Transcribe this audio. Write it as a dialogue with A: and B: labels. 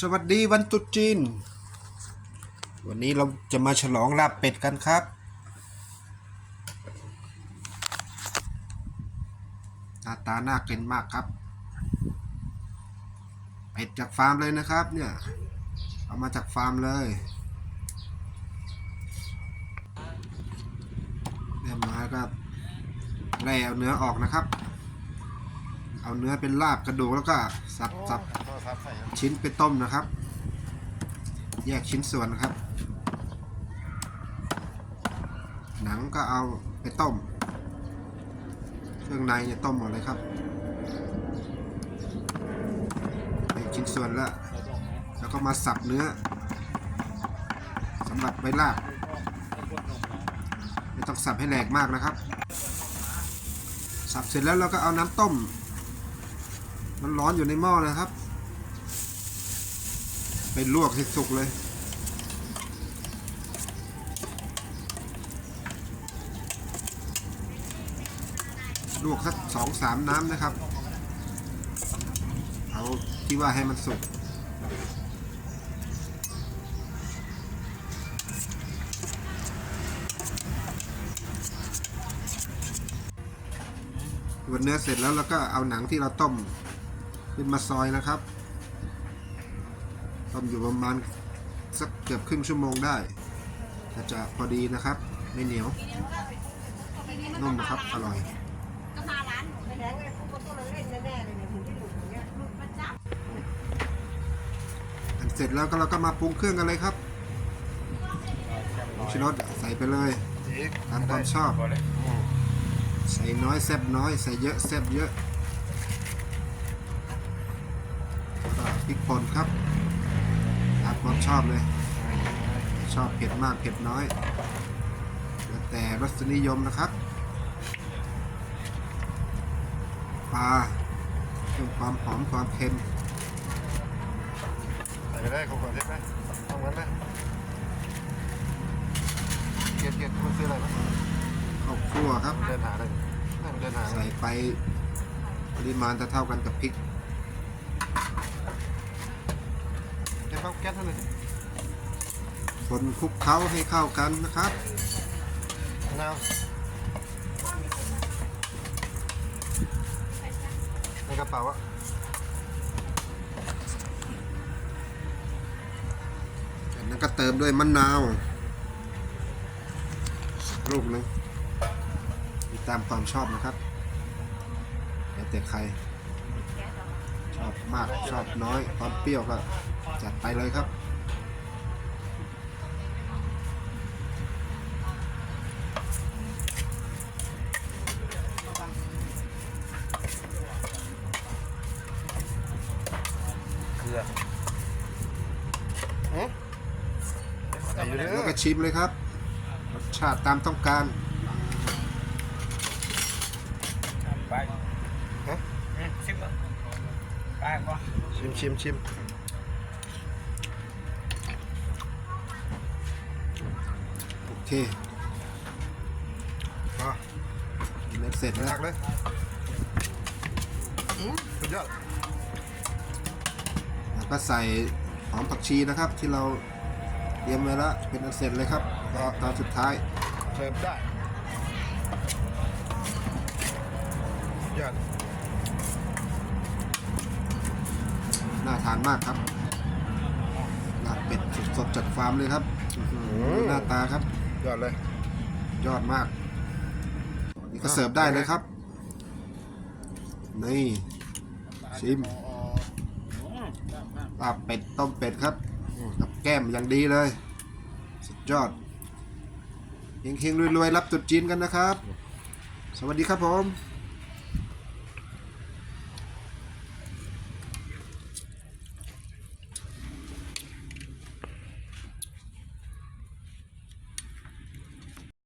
A: สวัสดีวันตรุษจีน วันนี้เราจะมาฉลองลาบเป็ดกันครับ หน้าตาน่ากินมากครับ เป็ดจากฟาร์มเลยนะครับเนี่ย เอามาจากฟาร์มเลยเรียบร้อยก็ไล่เอาเนื้อออกนะครับ เอาเนื้อเป็นลาบกระดูกแล้วก็สับสับชิ้นไปต้มนะครับ แยกชิ้นส่วนนะครับ หนังก็เอาไปต้ม เครื่องในเนี่ยต้มหมดเลยครับแยกชิ้นส่วนแล้วแล้วก็มาสับเนื้อสำหรับไว้ลาบไม่ต้องสับให้แหลกมากนะครับ สับเสร็จแล้วเราก็เอาน้ำต้ม มันร้อนอยู่ในหม้อนะครับ ไปลวกให้สุกเลยลวกสักสองสามน้ำนะครับ เอาที่ว่าให้มันสุกวันเนื้อเสร็จแล้วเราก็เอาหนังที่เราต้ม ขึ้นมาซอยนะครับต้มอยู่ประมาณสักเกือบครึ่งชั่วโมงได้ก็จะพอดีนะครับ ไม่เหนียวนุ่มครับอร่อย
B: เขาต้องเล่นแน่ๆเลยเนี่ยถึงที่หลุดอย่างเงี้ยหลุดประจ
A: อันเสร็จแล้วก็เราก็มาปรุงเครื่องกันเลยครับผงชูรสใส่ไปเลยตามความชอบ ใส่น้อยแซ่บน้อย ใส่เยอะแซ่บเยอะแล้วก็ พริกป่นครับตามความชอบเลย ชอบเผ็ดมากเผ็ดน้อย แล้วแต่รสนิยมนะครับ ปลาเพิ่มความหอมความเค็ม
C: ใส่ไปได้ของก่อนได้ไหมทำงั้นไหมเกียรติเกียรติมันซื้ออะไรมั้ย
A: ข้าวคั่วครับ
C: เดินหาเลยนั่งเดินหา
A: ใส่ไปปริมาณเท่าๆกันกับพริก
C: เก็บเข้าแก๊สเท่าไหร่
A: คนคลุกเคล้าให้เข้ากันนะครับ
C: มะนาวในกระเป๋าอะ
A: จากนั้นก็เติมด้วยมะนาวสักลูกหนึงตามความชอบนะครับ แล้วแต่ใคร ชอบมากชอบน้อยความเปรี้ยวก็จัดไปเลยครับ
C: เกลือหือใส่อยู่เด้
A: แล้ว
C: อ
A: ก็ชิมเลยครับรสชาติตามต้องการ
D: ไปฮะชิมอะ ไปก่อน
C: ชิมชิมชิม
A: โอเค
C: มา
A: เม็ดเสร็จแล้ว
C: ตักเลยอืมสุดยอด
A: แล้วก็ใส่หอมผักชีนะครับ ที่เราเตรียมไว้แล้วเป็นอันเสร็จเลยครับรอตอนสุดท้าย
C: เสิร์ฟได้สุดยอด
A: น่าทานมากครับลาบเป็ดสดๆจากฟาร์มเลยครับอื้อหือหน้าตาครับ
C: ยอดเลย
A: ยอดมาก นี่ก็เสิร์ฟได้เลยครับ นี่ ชิมลาบเป็ดต้มเป็ดครับกับแก้มอย่างดีเลย สุดยอดเฮงๆรวยๆรับตรุษจีนกันนะครับ สวัสดีครับผม